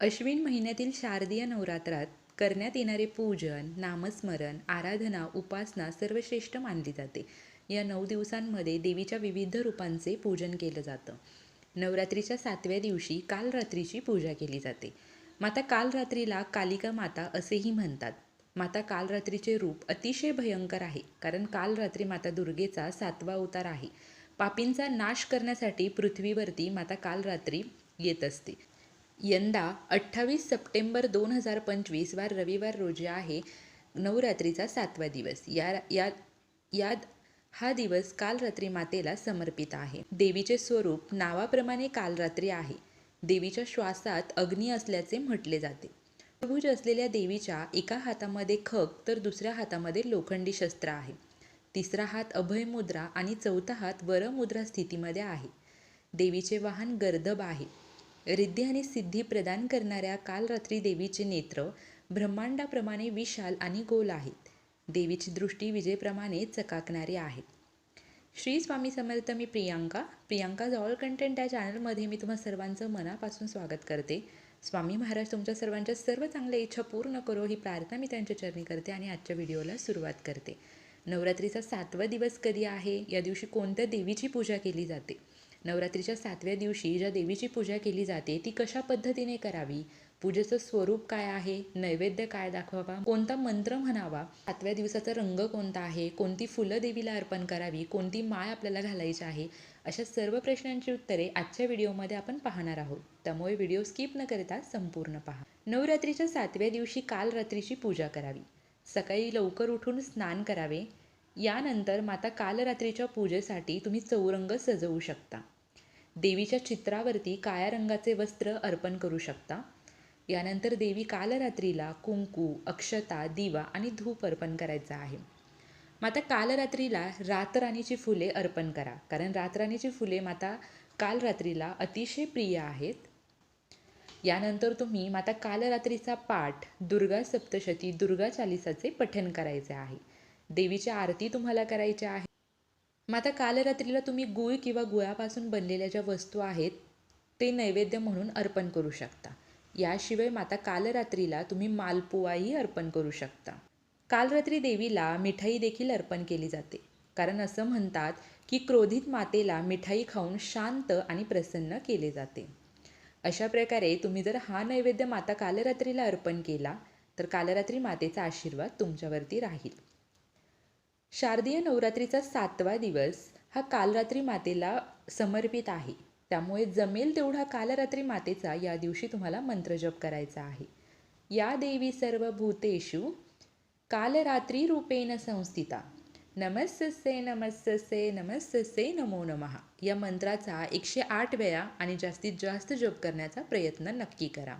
अश्विन महिन्यातील शारदीय नवरात्रात करण्यात येणारे पूजन नामस्मरण आराधना उपासना सर्वश्रेष्ठ मानली जाते. या नऊ दिवसांमध्ये देवीच्या विविध रूपांचे पूजन केलं जातं. नवरात्रीच्या सातव्या दिवशी काल रात्रीची पूजा केली जाते. माता काल रात्रीला कालिका माता असेही म्हणतात. माता काल रात्रीचे रूप अतिशय भयंकर आहे कारण काल रात्री माता दुर्गेचा सातवा अवतार आहे. पापींचा नाश करण्यासाठी पृथ्वीवरती माता काल रात्री येत असते. यंदा अठ्ठावीस सप्टेंबर दोन हजार पंचवीस वार रविवार रोजी आहे नवरात्रीचा सातवा दिवस. या या या हा दिवस काल रात्री मातेला समर्पित आहे. देवीचे स्वरूप नावाप्रमाणे कालरात्री आहे. देवीच्या श्वासात अग्नी असल्याचे म्हटले जाते. प्रभुज असलेल्या देवीच्या एका हातामध्ये खग तर दुसऱ्या हातामध्ये लोखंडी शस्त्र आहे. तिसरा हात अभय मुद्रा आणि चौथा हात वरमुद्रा स्थितीमध्ये आहे. देवीचे वाहन गर्दभ आहे. रिद्धी आणि सिद्धी प्रदान करणाऱ्या काल रात्री देवीचे नेत्र ब्रह्मांडाप्रमाणे विशाल आणि गोल आहेत. देवीची दृष्टी विजेप्रमाणे चकाकणारी आहेत श्री स्वामी समर्थ मी प्रियांका. प्रियांकाज ऑल कंटेंट या चॅनलमध्ये मी तुम्हा सर्वांचं मनापासून स्वागत करते. स्वामी महाराज तुमच्या सर्वांच्या सर्व चांगल्या इच्छा पूर्ण करो ही प्रार्थना मी त्यांच्या चरणी करते आणि आजच्या व्हिडिओला सुरुवात करते. नवरात्रीचा सातवा दिवस कधी आहे? या दिवशी कोणत्या देवीची पूजा केली जाते? नवरात्रीच्या सातव्या दिवशी ज्या देवीची पूजा केली जाते ती कशा पद्धतीने करावी? पूजेचं स्वरूप काय आहे? नैवेद्य काय दाखवावा? कोणता मंत्र म्हणावा? सातव्या दिवसाचा रंग कोणता आहे? कोणती फुलं देवीला अर्पण करावी? कोणती माळ आपल्याला घालायची आहे? अशा सर्व प्रश्नांची उत्तरे आजच्या व्हिडिओमध्ये आपण पाहणार आहोत. त्यामुळे व्हिडिओ स्किप न करता संपूर्ण पहा. नवरात्रीच्या सातव्या दिवशी काल रात्रीची पूजा करावी. सकाळी लवकर उठून स्नान करावे. यानंतर माता कालरात्रीच्या पूजेसाठी तुम्ही चौरंग सजवू शकता. देवीच्या चित्रावरती काळ्या रंगाचे वस्त्र अर्पण करू शकता. यानंतर देवी कालरात्रीला कुंकू अक्षता दिवा आणि धूप अर्पण करायचा आहे. माता कालरात्रीला रातराणीची फुले अर्पण करा. कारण रातराणीची फुले माता कालरात्रीला अतिशय प्रिय आहेत. यानंतर तुम्ही माता कालरात्रीचा पाठ दुर्गा सप्तशती दुर्गा चालिसाचे पठण करायचे आहे. देवीची आरती तुम्हाला करायची आहे. माता कालरात्रीला तुम्ही गुळ किंवा गुळापासून बनलेल्या ज्या वस्तू आहेत ते नैवेद्य म्हणून अर्पण करू शकता. याशिवाय माता कालरात्रीला तुम्ही मालपुवाही अर्पण करू शकता. कालरात्री देवीला मिठाई देखील अर्पण केली जाते. कारण असं म्हणतात की क्रोधित मातेला मिठाई खाऊन शांत आणि प्रसन्न केले जाते. अशा प्रकारे तुम्ही जर हा नैवेद्य माता कालरात्रीला अर्पण केला तर कालरात्री मातेचा आशीर्वाद तुमच्यावरती राहील. शारदीय नवरात्रीचा सातवा दिवस हा कालरात्री मातेला समर्पित आहे. त्यामुळे जमेल तेवढा कालरात्री मातेचा या दिवशी तुम्हाला मंत्रजप करायचा आहे. या देवी सर्व भूतेषु कालरात्री रूपेण संस्थिता. नमस्से नमस्से नमस्से नमो नमः. या मंत्राचा एकशे आठ वेळा आणि जास्तीत जास्त जप करण्याचा प्रयत्न नक्की करा.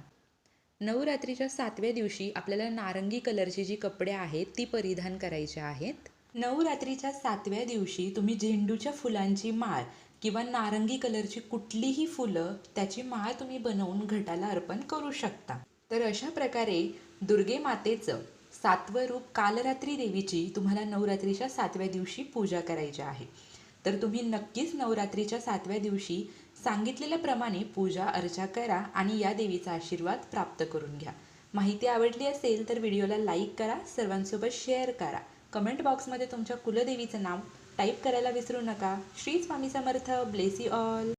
नवरात्रीच्या सातव्या दिवशी आपल्याला नारंगी कलरची जी कपडे आहेत ती परिधान करायची आहेत. नवरात्रीच्या सातव्या दिवशी तुम्ही झेंडूच्या फुलांची माळ किंवा नारंगी कलरची कुठलीही फुलं त्याची माळ तुम्ही बनवून घटाला अर्पण करू शकता. तर अशा प्रकारे दुर्गे मातेचं सातवं रूप कालरात्री देवीची तुम्हाला नवरात्रीच्या सातव्या दिवशी पूजा करायची आहे. तर तुम्ही नक्कीच नवरात्रीच्या सातव्या दिवशी सांगितलेल्याप्रमाणे पूजा अर्चा करा आणि या देवीचा आशीर्वाद प्राप्त करून घ्या. माहिती आवडली असेल तर व्हिडिओला लाईक करा सर्वांसोबत शेअर करा. कमेंट बॉक्समध्ये तुमच्या कुलदेवीचं नाव टाईप करायला विसरू नका. Shri Swami Samarth bless you all.